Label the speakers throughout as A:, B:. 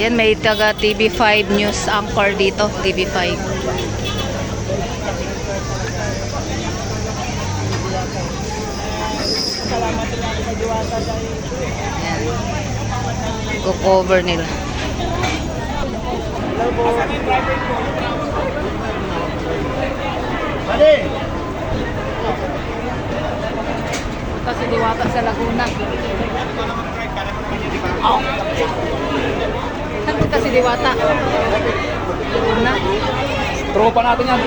A: Yan, may taga TV5 News Anchor dito, TV5. Yan. Go-cover nila. Kasi diwata sa Laguna. Saan Laguna.
B: Tropa natin yan.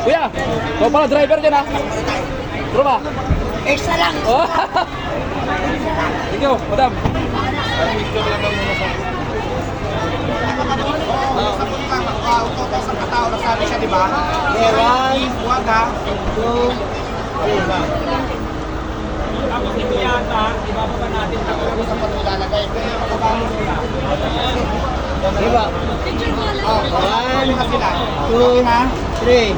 B: Kuya, ikaw pala driver dyan ha. Tropa.
C: Extra lang.
B: Oh. Thank you, madam.
C: Sabi siya, di ba? Meron. Huwag ha. Two. Tapos ito yata, ibababa natin ito. Diba? Oh, one, two, three.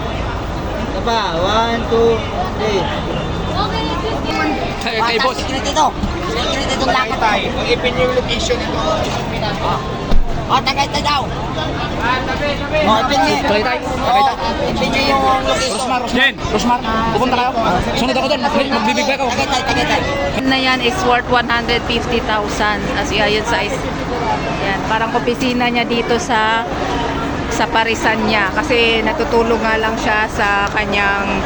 C: Pa, one, two, three.
B: Kay, kay boss.
C: Secret ito. Secret itong lakad. Tayo. Mag-ipin yung location ito. O, tagay tayo daw. O, ipin niyo.
B: Tagay tayo. Tagay tayo.
C: ipin niyo yung location.
B: Rosmar, Jen, Rosmar, pupunta kayo. Sunod ako doon, magbibigay ako.
C: Tagay tayo, tagay tayo.
A: na yan is worth 150,000 as ayon sa is yan, parang opisina niya dito sa sa parisan niya kasi natutulog nga lang siya sa kanyang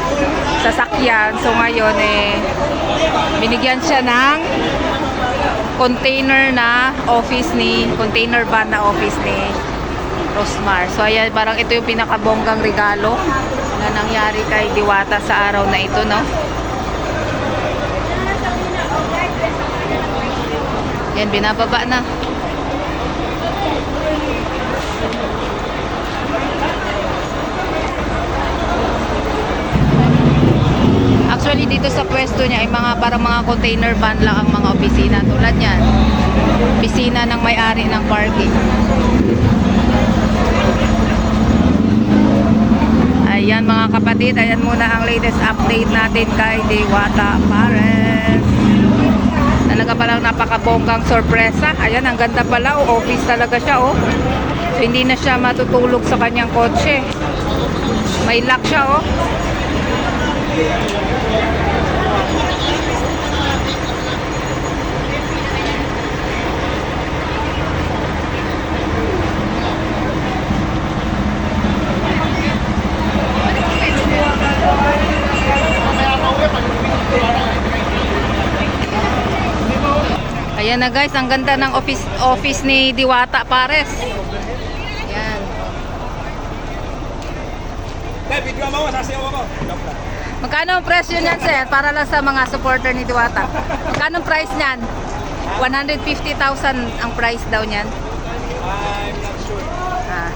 A: sasakyan so ngayon eh binigyan siya ng container na office ni container van na office ni Rosmar so ayan parang ito yung pinakabonggang regalo na nangyari kay Diwata sa araw na ito no Yan, binababa na. Actually, dito sa pwesto niya ay mga parang mga container van lang ang mga opisina. Tulad niyan. Opisina ng may-ari ng parking. Ayan mga kapatid, ayan muna ang latest update natin kay Diwata Pares. Talaga palang napakabonggang sorpresa. Ayan, ang ganda pala. Oh, office talaga siya, oh. So, hindi na siya matutulog sa kanyang kotse. May lock siya, oh. Ayan na guys, ang ganda ng office office ni Diwata Pares. Ayan.
B: Dahil, video mo, sasayaw ako.
A: Magkano ang presyo niyan, sir? Para lang sa mga supporter ni Diwata. Magkano ang price niyan? 150,000 ang price daw niyan.
B: I'm not sure.
A: Ah.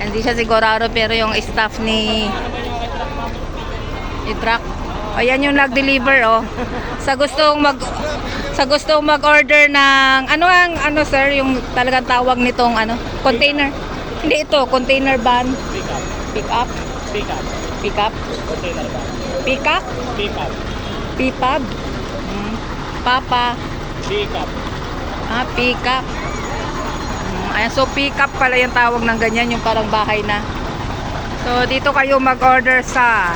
A: Hindi siya sigurado pero yung staff ni ni truck. Ayan yung nag-deliver oh. Sa gustong mag sa gustong mag-order ng ano ang ano sir yung talagang tawag nitong ano container. Hindi ito, container van.
B: Pick up.
A: Pick up.
B: Pick
A: Pick
B: up.
A: up.
B: Container ba?
A: Pick up.
B: Pick up.
A: Pipab. Mm. Papa.
B: Pick up.
A: Ah, pick up. Mm, Ayan, so pick up pala yung tawag ng ganyan, yung parang bahay na. So, dito kayo mag-order sa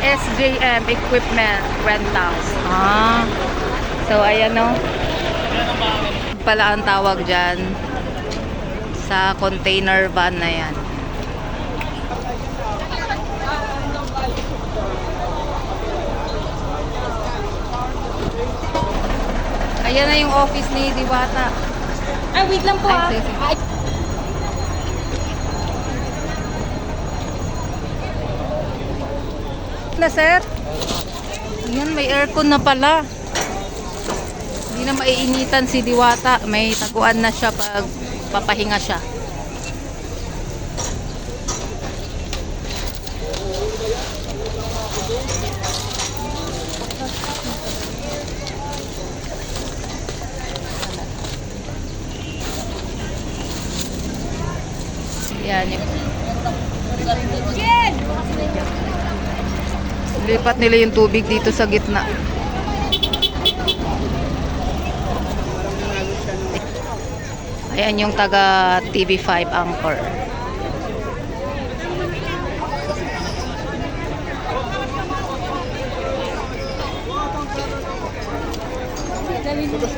A: SJM Equipment Rentals. Ah. So, ayan no. Pala ang tawag dyan sa container van na yan. Ayan na yung office ni Diwata.
D: Ay, wait lang po
A: Ay,
D: ah.
A: sige, sige.
D: Ay,
A: na sir. Ayan, may aircon na pala. Hindi na maiinitan si Diwata. May taguan na siya pag papahinga siya. Yan. Yung... Lipat nila yung tubig dito sa gitna. Ayan yung taga TV5 Angkor. Thank you.